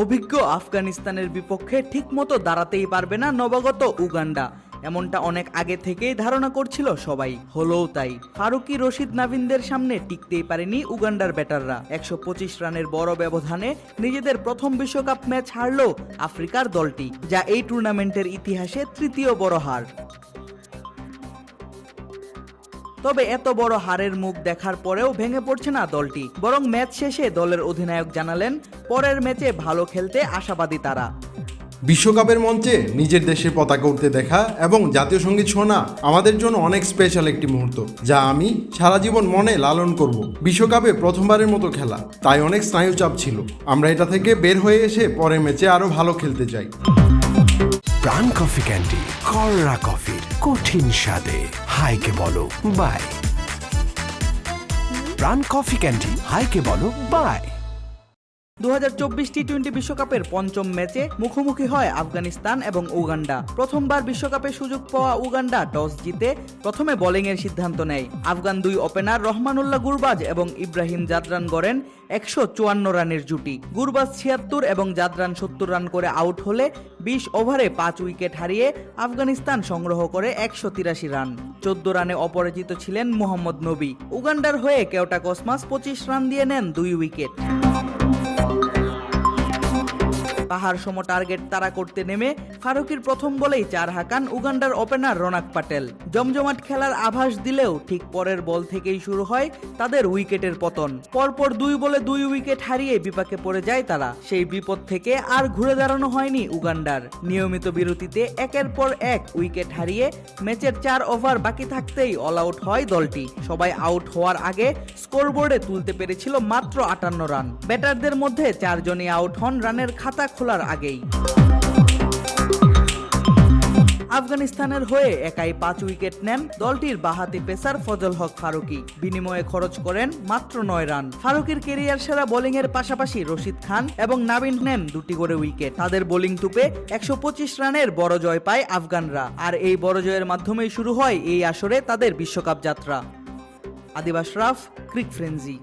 অভিজ্ঞ আফগানিস্তানের বিপক্ষে ঠিকমতো দাঁড়াতেই পারবে না নবাগত উগান্ডা। এমনটা অনেক আগে থেকেই ধারণা করছিল সবাই। হলোও তাই। ফারুকি রশিদ নাভিনদের সামনে টিকতেই পারেনি উগান্ডার ব্যাটাররা। একশো পঁচিশ রানের বড় ব্যবধানে নিজেদের প্রথম বিশ্বকাপ ম্যাচ হারল আফ্রিকার দলটি, যা এই টুর্নামেন্টের ইতিহাসে তৃতীয় বড় হার। তবে এত বড় হারের মুখ দেখার পরেও ভেঙে পড়ছে না দলটি। বরং ম্যাচ শেষে দলের অধিনায়ক জানালেন, পরের ম্যাচে ভালো খেলতে আশাবাদী তারা। বিশ্বকাপের মঞ্চে নিজের দেশের পতাকা উঠতে দেখা এবং জাতীয় সংগীত শোনা আমাদের জন্য অনেক স্পেশাল একটি মুহূর্ত, যা আমি সারা জীবন মনে লালন করব। বিশ্বকাপে প্রথমবারের মতো খেলা, তাই অনেক স্নায়ুচাপ ছিল। আমরা এটা থেকে বের হয়ে এসে পরের ম্যাচে আরও ভালো খেলতে চাই। প্রাণ কফি ক্যান্ডি কররা কফির কঠিন স্বাদে। হাইকে বলো, বাই। প্রাণ কফি ক্যান্ডি, হাইকে বলো, বাই। দু টি টোয়েন্টি বিশ্বকাপের পঞ্চম ম্যাচে মুখোমুখি হয় আফগানিস্তান এবং উগান্ডা। প্রথমবার বিশ্বকাপে সুযোগ পাওয়া উগান্ডা টস জিতে প্রথমে বোলিংয়ের সিদ্ধান্ত নেয়। আফগান দুই ওপেনার রহমানুল্লাহ গুরবাজ এবং ইব্রাহিম জাদরান গড়েন একশো চুয়ান্ন রানের জুটি। গুরবাজ ছিয়াত্তর এবং জাদরান সত্তর রান করে আউট হলে বিশ ওভারে পাঁচ উইকেট হারিয়ে আফগানিস্তান সংগ্রহ করে একশো তিরাশি রান। চোদ্দ রানে অপরাজিত ছিলেন মোহাম্মদ নবী। উগান্ডার হয়ে কেওটা কসমাস পঁচিশ রান দিয়ে নেন দুই উইকেট। পাহাড় সম টার্গেট তারা করতে নেমে ফারুকির প্রথম বলেই চার হাকান উগান্ডার ওপেনার রনাক পাটেল। জমজমাট খেলার আভাস দিলেও ঠিক পরের বল থেকেই শুরু হয় তাদের উইকেটের পতন। পরপর দুই বলে দুই উইকেট হারিয়ে বিপাকে পড়ে যায় তারা। সেই বিপদ থেকে আর ঘুরে দাঁড়ানো হয়নি উগান্ডার। নিয়মিত বিরতিতে একের পর এক উইকেট হারিয়ে ম্যাচের চার ওভার বাকি থাকতেই অল আউট হয় দলটি। সবাই আউট হওয়ার আগে স্কোরবোর্ডে তুলতে পেরেছিল মাত্র আটান্ন রান। ব্যাটারদের মধ্যে চারজনই আউট হন রানের খাতা খোলার আগেই। আফগানিস্তানের হয়ে একাই পাঁচ উইকেট নেন দলটির বাহাতি পেসার ফজল হক ফারুকি। বিনিময়ে খরচ করেন মাত্র নয় রান। ফারুকির কেরিয়ার সেরা বোলিং এর পাশাপাশি রশিদ খান এবং নাবিন নেন দুটি করে উইকেট। তাদের বোলিং তুপে একশো পঁচিশ রানের বড় জয় পায় আফগানরা। আর এই বড় জয়ের মাধ্যমেই শুরু হয় এই আসরে তাদের বিশ্বকাপ যাত্রা। আদিবাস রাফ, ক্রিক ফ্রেঞ্জি